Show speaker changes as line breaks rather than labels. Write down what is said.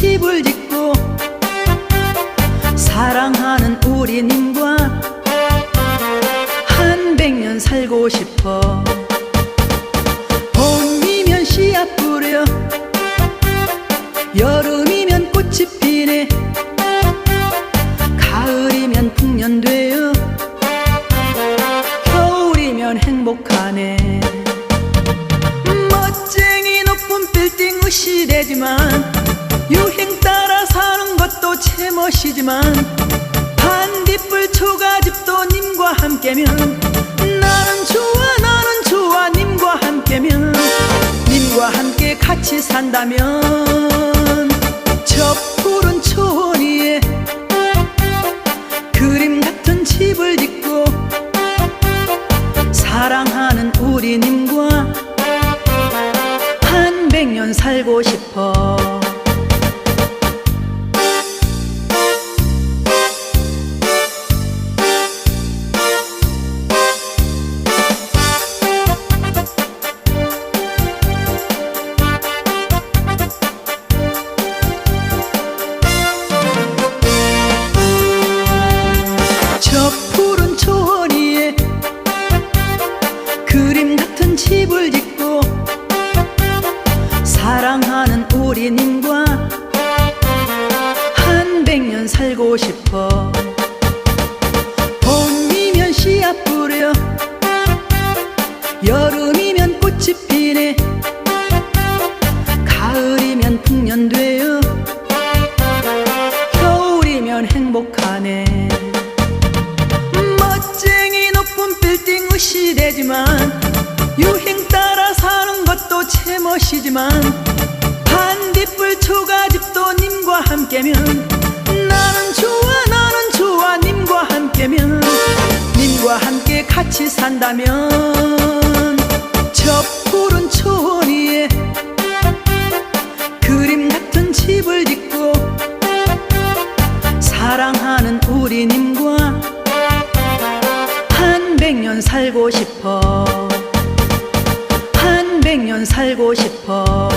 집을 짓고 사랑하는 우리님과 한 백 년 살고 싶어. 봄이면 씨앗 뿌려 여름이면 꽃이 피네 가을이면 풍년돼요 겨울이면 행복하네. 멋쟁이 높은 빌딩 으시대지만 유행 따라 사는 것도 제 멋이지만 반딧불 초가집도 님과 함께면 나는 좋아 나는 좋아 님과 함께면 님과 함께 같이 산다면 저 푸른 초원 위에 그림 같은 집을 짓고 사랑하는 우리 님과 한 백년 살고 싶어 그림 같은 집을 짓고 사랑하는 우리 님과 한 백년 살고 싶어 시되지만 유행 따라 사는 것도 제 멋이지만 반딧불 초가집도 님과 함께면 나는 좋아 나는 좋아 님과 함께면 님과 함께 같이 산다면 살고 싶어. 한 백 년 살고 싶어